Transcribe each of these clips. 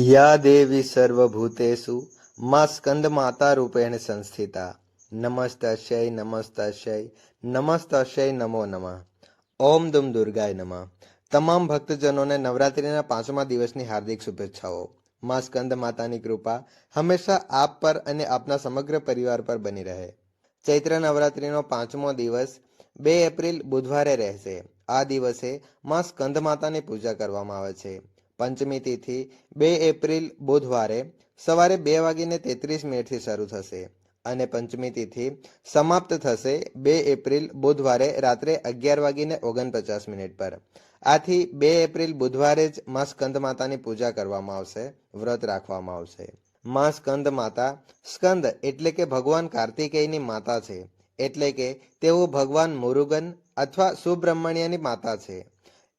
યા દેવી સર્વભૂતેશુ મા સ્કંદ માતા રૂપેણ સંસ્થિતા નમસ્તશય નમસ્તશય નમસ્તશય નમો નમઃ. ઓમ દુમ દુર્ગાય નમઃ. તમામ ભક્તજનોને નવરાત્રિના પાંચમા દિવસની હાર્દિક શુભેચ્છાઓ. મા સ્કંદ માતાની કૃપા હંમેશા આપ પર અને આપના સમગ્ર પરિવાર પર બની રહે. ચૈત્ર નવરાત્રિનો પાંચમો દિવસ બે એપ્રિલ બુધવારે રહેશે. આ દિવસે મા સ્કંદ માતાની પૂજા કરવામાં આવે છે. પંચમી તિથિ, બે એપ્રિલ બુધવારે સવારે બે વાગીને તેત્રીસ મિનિટથી શરૂ થશે અને પંચમી તિથિ સમાપ્ત થશે બે એપ્રિલ બુધવારે રાત્રે અગિયાર વાગીને ઓગણપચાસ મિનિટ પર. આથી બે એપ્રિલ બુધવારે જ મા સ્કંદ માતાની પૂજા કરવામાં આવશે, વ્રત રાખવામાં આવશે. મા સ્કંદ માતા, સ્કંદ એટલે કે ભગવાન કાર્તિકેયની માતા છે, એટલે કે તેઓ ભગવાન મુરુગન અથવા સુબ્રહ્મણ્યની માતા છે.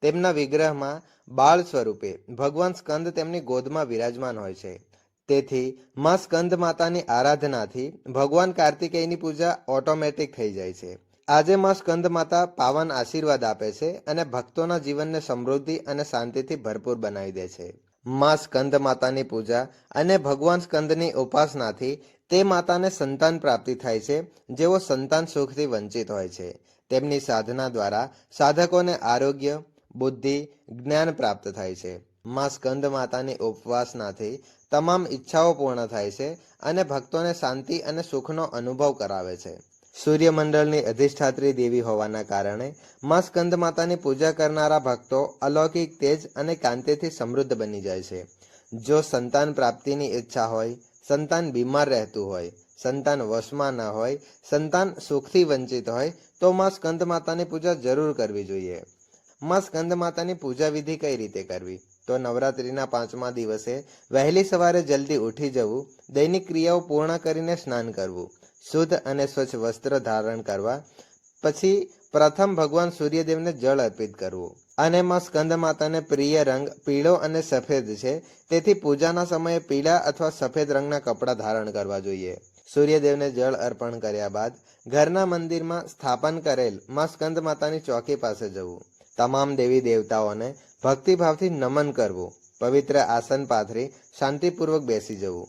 તેમના વિગ્રહમાં બાળ સ્વરૂપે. ભગવાન સ્કંદ તેમની ગોદમાં વિરાજમાન હોય છે. તેથી માં સ્કંદ માતાની આરાધનાથી ભગવાન કાર્તિકેયની પૂજા ઓટોમેટિક થઈ જાય છે. આજે માં સ્કંદ માતા પાવન આશીર્વાદ આપે છે અને ભક્તોના જીવનને સમૃદ્ધિ અને શાંતિથી ભરપૂર બનાવી દે છે. માં સ્કંદ માતાની પૂજા અને ભગવાન સ્કંદની ઉપાસનાથી તે માતાને સંતાન પ્રાપ્તિ થાય છે, જેઓ સંતાન સુખથી વંચિત હોય છે. તેમની સાધના દ્વારા સાધકોને આરોગ્ય બુદ્ધિ, જ્ઞાન પ્રાપ્ત થાય છે. માં સ્કંદ માતાની ઉપવાસનાથી તમામ ઈચ્છાઓ પૂર્ણ થાય છે અને ભક્તોને શાંતિ અને સુખનો અનુભવ કરાવે છે. સૂર્યમંડળની અધિષ્ઠાત્રી દેવી હોવાના કારણે માં સ્કંદ માતાની પૂજા કરનારા ભક્તો અલૌકિક તેજ અને કાંતિથી સમૃદ્ધ બની જાય છે. જો સંતાન પ્રાપ્તિની ઈચ્છા હોય, સંતાન બીમાર રહેતું હોય, સંતાન વશમાં ન હોય, સંતાન સુખથી વંચિત હોય, તો માં સ્કંદ માતાની પૂજા જરૂર કરવી જોઈએ. માં સ્કંદ માતાની પૂજા વિધિ કઈ રીતે કરવી? તો નવરાત્રિના પાંચમા દિવસે વહેલી સવારે જલ્દી ઉઠી જવું, દૈનિક ક્રિયાઓ પૂર્ણ કરીને સ્નાન કરવું, શુદ્ધ અને સ્વચ્છ વસ્ત્ર ધારણ કરવા, પછી પ્રથમ ભગવાન સૂર્યદેવને જળ અર્પિત કરવું. અને માં સ્કંદ માતાને પ્રિય રંગ પીળો અને સફેદ છે, તેથી પૂજાના સમયે પીળા અથવા સફેદ રંગના કપડાં ધારણ કરવા જોઈએ. સૂર્યદેવને જળ અર્પણ કર્યા બાદ ઘરના મંદિરમાં સ્થાપન કરેલમાં સ્કંદ માતાની ચોકી પાસે જવું. તમામ દેવી દેવતાઓને ભક્તિભાવથી નમન કરવું, પવિત્ર આસન પાથરી શાંતિપૂર્વક બેસી જવું.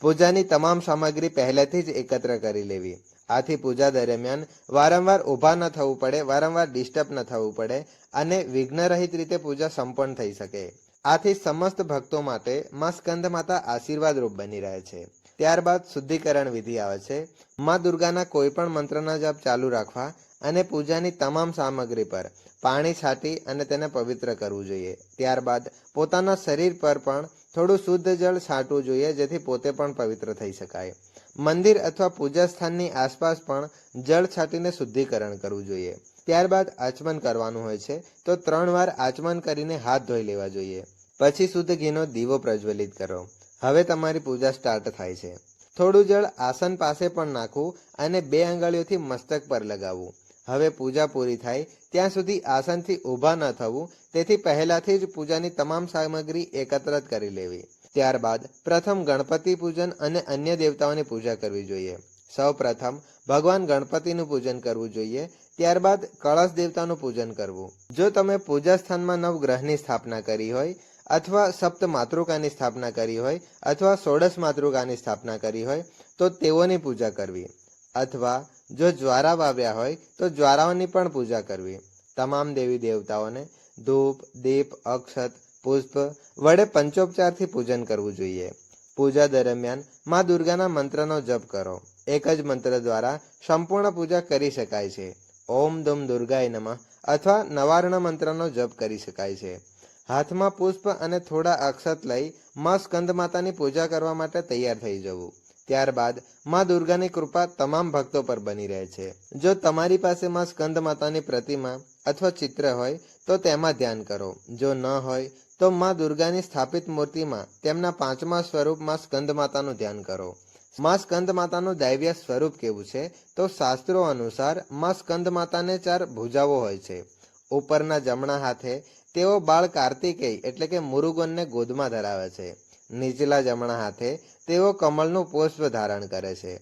પૂજાની તમામ સામગ્રી પહેલેથી જ એકત્ર કરી લેવી. આથી પૂજા દરમિયાન વારંવાર ઊભા ન થવું પડે, વારંવાર ડિસ્ટર્બ ન થવું પડે અને વિઘ્નરહિત રીતે પૂજા સંપન્ન થઈ શકે. આથી સમસ્ત ભક્તો માટે માં સ્કંદ માતા આશીર્વાદ રૂપ બની રહે છે. ત્યારબાદ શુદ્ધિકરણ વિધિ આવે છે. માં દુર્ગાના કોઈ પણ મંત્રના જાપ ચાલુ રાખવા અને પૂજાની તમામ સામગ્રી પર પાણી છાંટી અને તેને પવિત્ર કરવું જોઈએ. ત્યારબાદ પોતાના શરીર પર પણ થોડું શુદ્ધ જળ છાંટવું જોઈએ, જેથી પોતે પણ પવિત્ર થઈ શકાય. મંદિર અથવા પૂજા સ્થાનની આસપાસ પણ જળ છાંટીને શુદ્ધિકરણ કરવું જોઈએ. ત્યારબાદ આચમન કરવાનું હોય છે, તો ત્રણ વાર આચમન કરીને હાથ ધોઈ લેવા જોઈએ. પછી શુદ્ધ ઘીનો દીવો પ્રજ્વલિત કરો. હવે તમારી પૂજા સ્ટાર્ટ થાય છે. થોડું જળ આસન પાસે પણ નાખવું અને બે આંગળીઓથી મસ્તક પર લગાવવું. હવે પૂજા પૂરી થાય, ત્યાં સુધી આસનથી ઊભા ન થવું, તેથી પહેલાથી જ પૂજાની તમામ સામગ્રી એકત્રિત કરી લેવી. ત્યારબાદ પ્રથમ ગણપતિ પૂજન અને અન્ય દેવતાઓની પૂજા કરવી જોઈએ. સૌ પ્રથમ ભગવાન ગણપતિનું પૂજન કરવું જોઈએ, ત્યારબાદ કળશ દેવતાનું પૂજન કરવું. જો તમે પૂજા સ્થાનમાં નવ ગ્રહની સ્થાપના કરી હોય, અથવા સપ્ત માતૃકાની સ્થાપના કરી હોય, અથવા ષોડશ માતૃકાની સ્થાપના કરી હોય, તો તેઓની પૂજા કરવી. અથવા જો જ્વારા વાવ્યા હોય, તો જ્વારાઓની પણ પૂજા કરવી. તમામ દેવી દેવતાઓને ધૂપ, દીપ, અક્ષત, પુષ્પ વડે પંચોપચારથી પૂજન કરવું જોઈએ. પૂજા દરમિયાન મા દુર્ગાના મંત્રનો જપ કરો. એક જ મંત્ર દ્વારા સંપૂર્ણ પૂજા કરી શકાય છે. ઓમ દુમ દુર્ગાય નમઃ અથવા નવાર્ણ મંત્રનો જપ કરી શકાય છે. હાથમાં પુષ્પ અને થોડા અક્ષત લઈ માં સ્કંદ માતાની પૂજા કરવા માટે તૈયાર થઈ જવું. ત્યારબાદમાં દુર્ગાની કૃપા તમામ ભક્તો પર બની રહે છે. જો તમારી પાસે માં સ્કંદ માતાની પ્રતિમા અથવા ચિત્ર હોય, તો તેમાં ધ્યાન કરો. જો ન હોય, તો માં દુર્ગાની સ્થાપિત મૂર્તિમાં તેમના પાંચમા સ્વરૂપમાં સ્કંદ માતાનું ધ્યાન કરો. માં સ્કંદ માતાનું દૈવ્ય સ્વરૂપ કેવું છે? તો શાસ્ત્રો અનુસારમાં સ્કંદ માતાને ચાર ભુજાઓ હોય છે. ઉપરના જમણા હાથે તેઓ બાળ કાર્તિકેય એટલે કે મુરુગનને ગોદમાં ધરાવે છે. નીચલા જમણા હાથે તેઓ કમળનું પુષ્પ ધારણ કરે છે.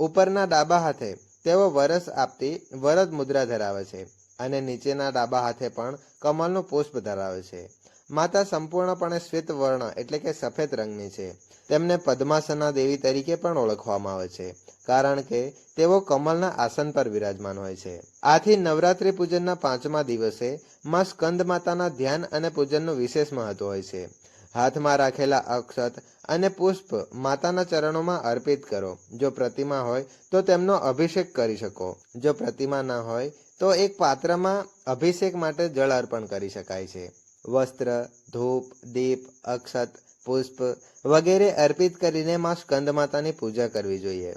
ઉપરના ડાબા હાથે તેઓ વરસ આપતી વરદ મુદ્રા ધરાવે છે અને નીચેના ડાબા હાથે પણ કમળનું પુષ્પ ધરાવે છે. માતા સંપૂર્ણપણે શ્વેત વર્ણ એટલે કે સફેદ રંગની છે. તેમને પદ્માસના દેવી તરીકે પણ ઓળખવામાં આવે છે, કારણ કે તેઓ કમલના આસન પર વિરાજમાન હોય છે. આથી નવરાત્રિ પૂજનના પાંચમા દિવસે માં સ્કંદ માતાના ધ્યાન અને પૂજનનું વિશેષ મહત્વ હોય છે. હાથમાં રાખેલા અક્ષત અને પુષ્પ માતાના ચરણોમાં અર્પિત કરો. જો પ્રતિમા હોય તો તેમનો અભિષેક કરી શકો. જો પ્રતિમા ન હોય તો એક પાત્રમાં અભિષેક માટે જળ અર્પણ કરી શકાય છે. વસ્ત્ર, ધૂપ, દીપ, અક્ષત, પુષ્પ વગેરે અર્પિત કરીને માં સ્કંદ માતાની પૂજા કરવી જોઈએ.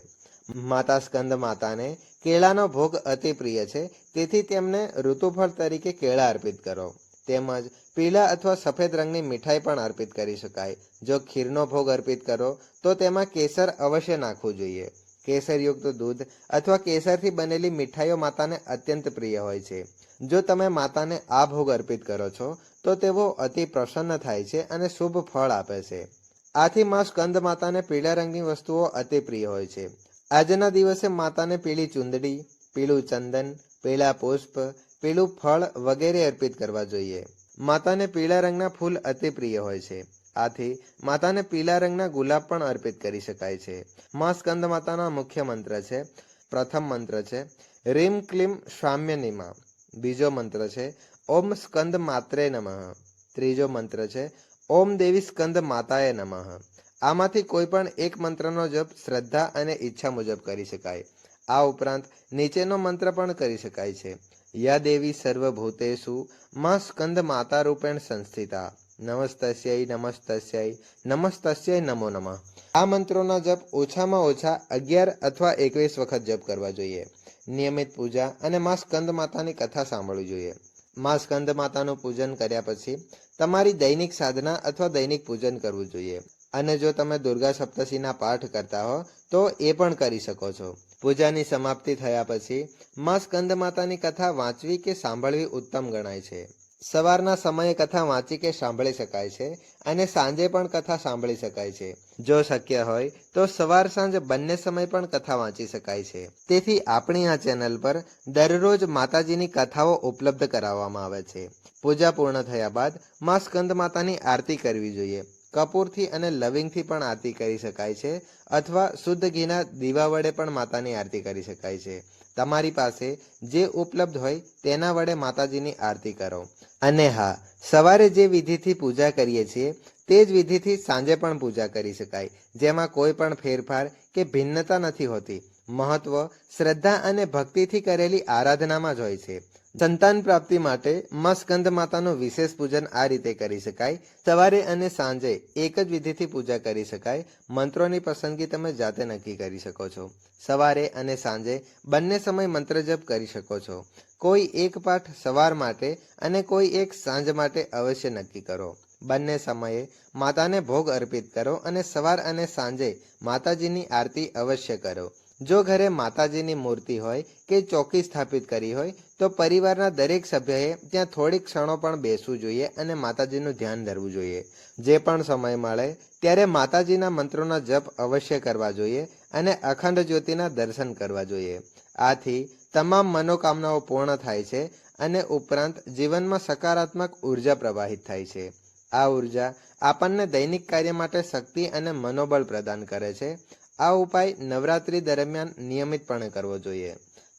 માતા સ્કંદ માતાને કેળાનો ભોગ અતિ પ્રિય છે. તેથી તેમને ઋતુફળ તરીકે કેળા અર્પિત કરો. તેમજ પીળા અથવા સફેદ રંગની મીઠાઈ પણ અર્પિત કરી શકાય. જો ખીરનો ભોગ અર્પિત કરો, તો તેમાં કેસર અવશ્ય નાખવું જોઈએ. કેસરયુક્ત દૂધ અથવા કેસરથી બનેલી મીઠાઈઓ માતાને અત્યંત પ્રિય હોય છે. જો તમે માતાને આ ભોગ અર્પિત કરો છો, તો તેઓ અતિ પ્રસન્ન થાય છે અને શુભ ફળ આપે છે. આથી માં સ્કંદ માતાને પીળા રંગની વસ્તુઓ અતિ પ્રિય હોય છે. આજના દિવસે માતાને પીળી ચુંદડી, પીળું ચંદન, પીળા પુષ્પ પીળું ફળ વગેરે અર્પિત કરવા જોઈએ. માતાને પીળા રંગના ફૂલ અતિ પ્રિય હોય છે. આથી, માતાને પીળા રંગના ગુલાબ પણ અર્પિત કરી શકાય છે. માં સ્કંદ માતાના મુખ્ય મંત્ર છે. પ્રથમ મંત્ર છે, રીમ ક્લીમ શામ્ય નિમા બીજો મંત્ર છે, ઓમ સ્કંદ માત્રે નમઃ ત્રીજો મંત્ર છે, ઓમ દેવી સ્કંદ માતાએ નમઃ આમાંથી કોઈ પણ એક મંત્રનો જપ શ્રદ્ધા અને ઈચ્છા મુજબ કરી શકાય. આ ઉપરાંત નીચેનો મંત્ર પણ કરી શકાય છે. યા દેવી સર્વભૂતેષુ માં સ્કંદ માતા રૂપેણ સંસ્થિતા. નમસ્તસ્ય નમસ્તસ્ય નમસ્તસ્ય નમો નમઃ. આ મંત્રોના જપ ઓછામાં ઓછા અગિયાર અથવા એકવીસ વખત જપ કરવા જોઈએ. નિયમિત પૂજા અને માં સ્કંદ માતાની કથા સાંભળવી જોઈએ. માં સ્કંદ માતાનું પૂજન કર્યા પછી તમારી દૈનિક સાધના અથવા દૈનિક પૂજન કરવું જોઈએ. અને જો તમે દુર્ગા સપ્તશીના પાઠ કરતા હો, તો એ પણ કરી શકો છો. પૂજાની સમાપ્તિ થયા પછી માં સ્કંદ માતાની કથા વાંચવી કે સાંભળવી ઉત્તમ ગણાય છે. સવારના સમયે કથા વાંચી કે સાંભળી શકાય છે અને સાંજે પણ કથા સાંભળી શકાય છે. જો શક્ય હોય તો સવાર સાંજ બંને સમય પણ કથા વાંચી શકાય છે. તેથી આપણી આ ચેનલ પર દરરોજ માતાજીની કથાઓ ઉપલબ્ધ કરાવવામાં આવે છે. પૂજા પૂર્ણ થયા બાદમાં સ્કંદ માતાની આરતી કરવી જોઈએ. કપૂરથી અને લવિંગથી પણ આરતી કરી શકાય છે, અથવા શુદ્ધ ઘીના દીવા વડે પણ માતાની આરતી કરી શકાય છે. તમારી પાસે જે ઉપલબ્ધ હોય તેના વડે માતાજીની આરતી કરો. અને હા, સવારે જે વિધિથી પૂજા કરીએ છીએ, તે જ વિધિથી સાંજે પણ પૂજા કરી શકાય, જેમાં કોઈ પણ ફેરફાર કે ભિન્નતા નથી હોતી. મહત્વ, શ્રદ્ધા અને ભક્તિથી કરેલી આરાધનામાં જ હોય છે. સંતાન પ્રાપ્તિ માટે માં સ્કંદ માતાનું વિશેષ પૂજન આ રીતે કરી શકાય. સવારે અને સાંજે એક જ વિધિથી પૂજા કરી શકાય. મંત્રોની પસંદગી તમે જાતે નક્કી કરી શકો છો. સવારે અને સાંજે બંને સમય મંત્ર જપ કરી શકો છો. કોઈ એક પાઠ સવાર માટે અને કોઈ એક સાંજ માટે અવશ્ય નક્કી કરો. બંને સમયે માતાને ભોગ અર્પિત કરો અને સવાર અને સાંજે માતાજીની આરતી અવશ્ય કરો. જો ઘરે માતાજીની મૂર્તિ હોય કે ચોકી સ્થાપિત કરી હોય, તો પરિવારના દરેક સભ્યએ ત્યાં થોડીક ક્ષણો પણ બેસવું જોઈએ અને માતાજીનું ધ્યાન ધરવું જોઈએ. જે પણ સમય મળે, ત્યારે માતાજીના મંત્રોના જપ અવશ્ય કરવા જોઈએ અને અખંડ જ્યોતિના દર્શન કરવા જોઈએ. આથી તમામ મનોકામનાઓ પૂર્ણ થાય છે અને ઉપરાંત જીવનમાં સકારાત્મક ઊર્જા પ્રવાહિત થાય છે. આ ઊર્જા આપણને દૈનિક કાર્ય માટે શક્તિ અને મનોબળ પ્રદાન કરે છે. આ ઉપાય નવરાત્રી દરમિયાન નિયમિતપણે કરવો જોઈએ.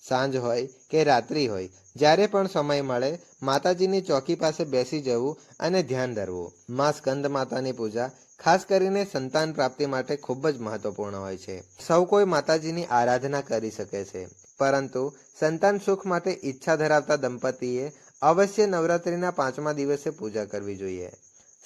સાંજ હોય કે રાત્રિ હોય, જ્યારે પણ સમય મળે, માતાજીની ચોકી પાસે બેસી જવું અને ધ્યાન ધરવું. મા સ્કંદ માતાની પૂજા, ખાસ કરીને સંતાન પ્રાપ્તિ માટે ખૂબ જ મહત્વપૂર્ણ હોય છે. સૌ કોઈ માતાજીની આરાધના કરી શકે છે. પરંતુ સંતાન સુખ માટે ઈચ્છા ધરાવતા દંપતીએ અવશ્ય નવરાત્રિના પાંચમા દિવસે પૂજા કરવી જોઈએ.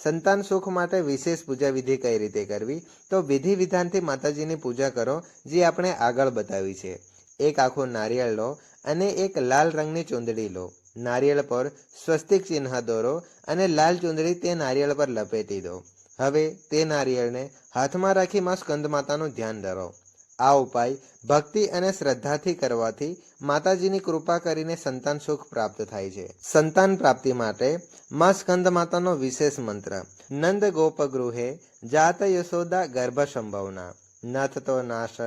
સંતાન સુખ માટે વિશેષ પૂજા વિધિ કઈ રીતે કરવી? તો વિધિ વિધાનથી માતાજીની પૂજા કરો, જે આપણે આગળ બતાવી છે. એક આખું નારિયેળ લો અને એક લાલ રંગની ચૂંદડી લો. નારિયેળ પર સ્વસ્તિક ચિહ્ન દોરો અને લાલ ચૂંદડી તે નારિયેળ પર લપેટી દો. હવે તે નારિયેળને હાથમાં રાખી માં સ્કંદ માતાનું ધ્યાન ધરો. આ ઉપાય ભક્તિ અને શ્રદ્ધાથી કરવાથી માતાજીની કૃપા કરીને સંતાન સુખ પ્રાપ્ત થાય છે. સંતાન પ્રાપ્તિ માટે માં સ્કંદ માતાનો વિશેષ મંત્ર, નંદ ગોપ ગૃહે જાત યશોદા ગર્ભ સંભવના નથ તો નાશ,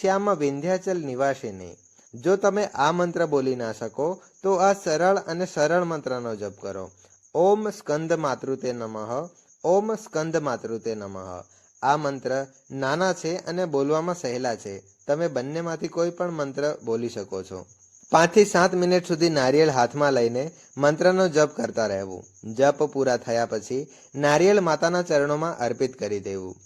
શ્યામ વિંધ્યાચલ નિવાસીની. જો તમે આ મંત્ર બોલી ના શકો, તો આ સરળ અને સરળ મંત્રનો જપ કરો. ઓમ સ્કંદ માતૃતે નમઃ, ઓમ સ્કંદ માતૃતે નમઃ. આ મંત્ર નાના છે અને બોલવામાં સહેલા છે. તમે બંનેમાંથી કોઈ પણ મંત્ર બોલી શકો છો. પાંચથી સાત મિનિટ સુધી નારિયેળ હાથમાં લઈને મંત્રનો જપ કરતા રહેવું. જપ પૂરા થયા પછી નારિયેળ માતાના ચરણોમાં અર્પિત કરી દેવું.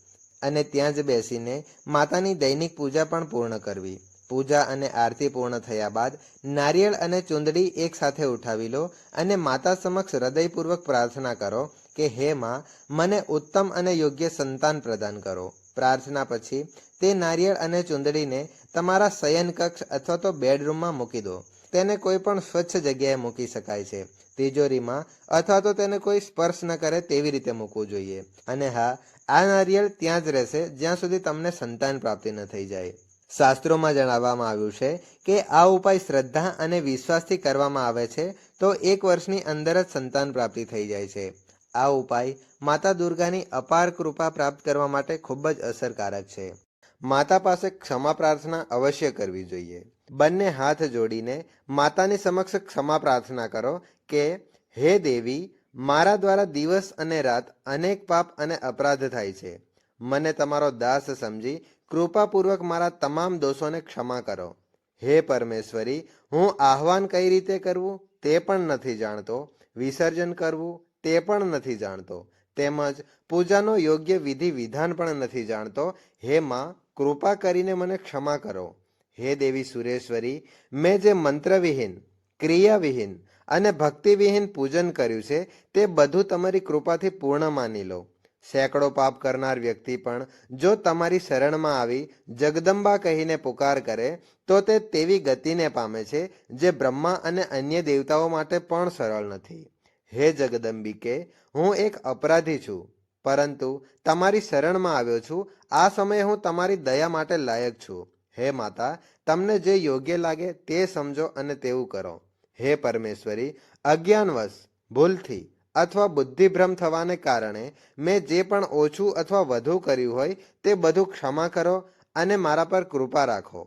અને ત્યાં જ બેસીને માતાની દૈનિક પૂજા પણ પૂર્ણ કરવી. પૂજા અને આરતી પૂર્ણ થયા બાદ નારિયેળ અને ચુંદડી એક સાથે ઉઠાવી લો અને માતા સમક્ષ હૃદયપૂર્વક પ્રાર્થના કરો કે, હે માં, મને ઉત્તમ અને યોગ્ય સંતાન પ્રદાન કરો. પ્રાર્થના પછી તે નારિયેળ અને ચુંદડીને તમારા શયન કક્ષ અથવા તો બેડરૂમમાં મૂકી દો. તેને કોઈ પણ સ્વચ્છ જગ્યાએ મૂકી શકાય છે. તિજોરીમાં અથવા તો તેને કોઈ સ્પર્શ ન કરે તેવી રીતે મૂકવું જોઈએ. અને હા, આ નારિયેળ ત્યાં જ રહેશે જ્યાં સુધી તમને સંતાન પ્રાપ્તિ ન થઈ જાય. શાસ્ત્રોમાં જણાવવામાં આવ્યું છે કે આ ઉપાય શ્રદ્ધા અને વિશ્વાસથી કરવામાં આવે છે, તો એક વર્ષની અંદર જ સંતાન પ્રાપ્તિ થઈ જાય છે. આ ઉપાય માતા દુર્ગાની અપાર કૃપા પ્રાપ્ત કરવા માટે ખૂબ જ અસરકારક છે. માતા પાસે ક્ષમા પ્રાર્થના અવશ્ય કરવી જોઈએ. બંને હાથ જોડીને માતાની સમક્ષ ક્ષમા પ્રાર્થના કરો કે, હે દેવી, મારા દ્વારા દિવસ અને રાત અનેક પાપ અને અપરાધ થાય છે. મને તમારો દાસ સમજી કૃપાપૂર્વક મારા તમામ દોષોને ક્ષમા કરો. હે પરમેશ્વરી, હું આહવાન કઈ રીતે કરવું? તે પણ નથી જાણતો. વિસર્જન કરવું? તે પણ નથી જાણતો. તેમજ પૂજાનો યોગ્ય વિધિ વિધાન પણ નથી જાણતો. હે માં, કૃપા કરીને મને ક્ષમા કરો. હે દેવી સુરેશ્વરી, મેં જે મંત્રવિહીન, ક્રિયાવિહીન અને ભક્તિવિહીન પૂજન કર્યું છે, તે બધું તમારી કૃપાથી પૂર્ણ માની લો. સેંકડો પાપ કરનાર વ્યક્તિ પણ જો તમારી શરણમાં આવી જગદંબા કહીને પુકાર કરે, તો તે તેવી ગતિને પામે છે જે બ્રહ્મા અને અન્ય દેવતાઓ માટે પણ સરળ નથી. હે જગદંબિકે, હું એક અપરાધી છું, પરંતુ તમારી શરણમાં આવ્યો છું, આ સમયે હું તમારી દયા માટે લાયક છું. હે માતા, તમને જે યોગ્ય લાગે તે સમજો અને તેવું કરો. હે પરમેશ્વરી, અજ્ઞાનવશ, ભૂલથી અથવા બુદ્ધિભ્રમ થવાને કારણે મેં જે પણ ઓછું અથવા વધુ કર્યું હોય તે બધું ક્ષમા કરો અને મારા પર કૃપા રાખો.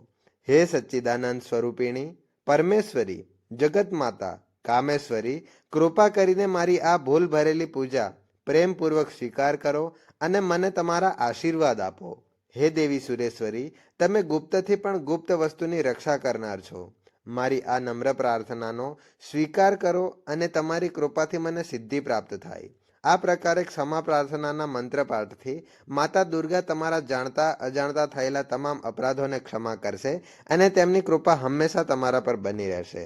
હે સચ્ચિદાનંદ સ્વરૂપિણી, પરમેશ્વરી જગત માતા કામેશ્વરી, કૃપા કરીને મારી આ ભૂલ ભરેલી પૂજા પ્રેમપૂર્વક સ્વીકાર કરો અને મને તમારા આશીર્વાદ આપો. હે દેવી સુરેશ્વરી, તમે ગુપ્તથી પણ ગુપ્ત વસ્તુની રક્ષા કરનાર છો. મારી આ નમ્ર પ્રાર્થનાનો સ્વીકાર કરો અને તમારી કૃપાથી મને સિદ્ધિ પ્રાપ્ત થાય. આ પ્રકારે ક્ષમા પ્રાર્થનાના મંત્ર પાઠથી માતા દુર્ગા તમારા જાણતા અજાણતા થયેલા તમામ અપરાધોને ક્ષમા કરશે અને તેમની કૃપા હંમેશા તમારા પર બની રહેશે.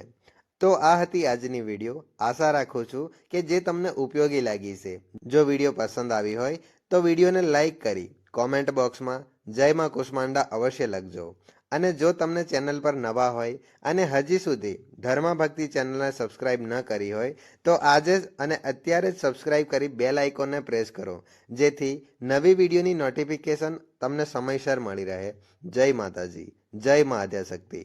તો આ હતી આજની વીડિયો. આશા રાખું છું કે જે તમને ઉપયોગી લાગી છે. જો વીડિયો પસંદ આવી હોય તો વિડીયોને લાઈક કરી કોમેન્ટ બોક્સમાં જય માં કુષ્માંડા અવશ્ય લખજો. અને જો તમને ચેનલ પર નવા હોય અને હજી સુધી ધર્મા ભક્તિ ચેનલને સબસ્ક્રાઇબ ન કરી હોય, તો આજે જ અને અત્યારે જ સબસ્ક્રાઇબ કરી બેલ આઇકોનને પ્રેસ કરો, જેથી નવી વિડીયોની નોટિફિકેશન તમને સમયસર મળી રહે. જય માતાજી, જય મા આદ્યાશક્તિ